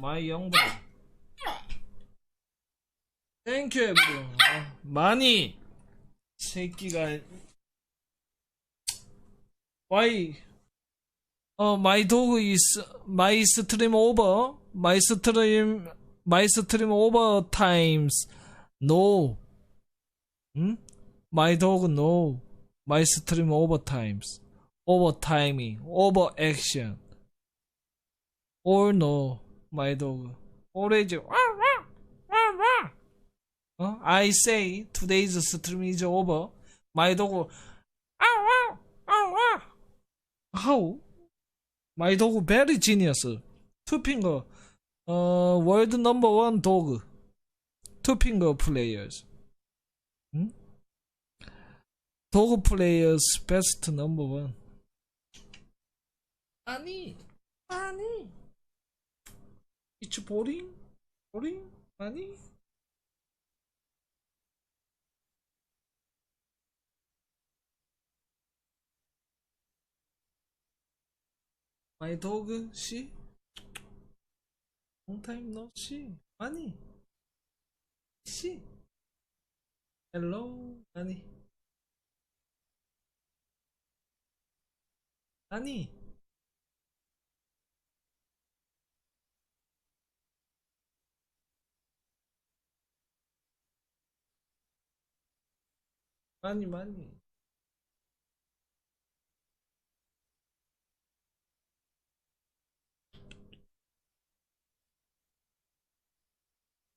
마이 영브 땡큐 에브리 아, 많이 새끼가 와이 어 마이 도그 이스 마이 스트림 오버 마이 스트림 마이 스트림 오버 타임스 노 응? 마이 도그 노 마이 스트림 오버 타임스 오버 타이밍 오버 액션 or no my dog. Always. 어? I say today's stream is over. My dog. How? My dog very genius. Two finger. 어, 월드 넘버 원 도그 투핑거 플레이어즈 응? 도그 플레이어즈 베스트 넘버 원 아니 아니 It's boring? Boring? 아니? 마이 도그 씨? 롱타임 노 씨? 아니 씨? 헬로 아니 아니 많이 많이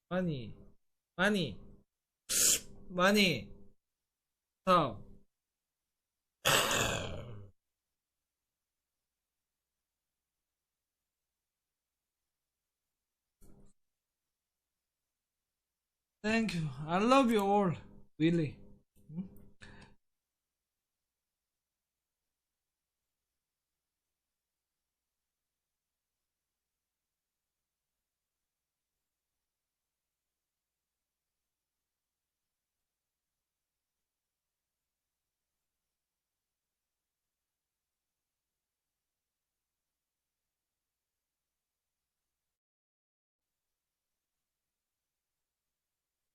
많이 많이 많이 다음 Thank you. I love you all. Really.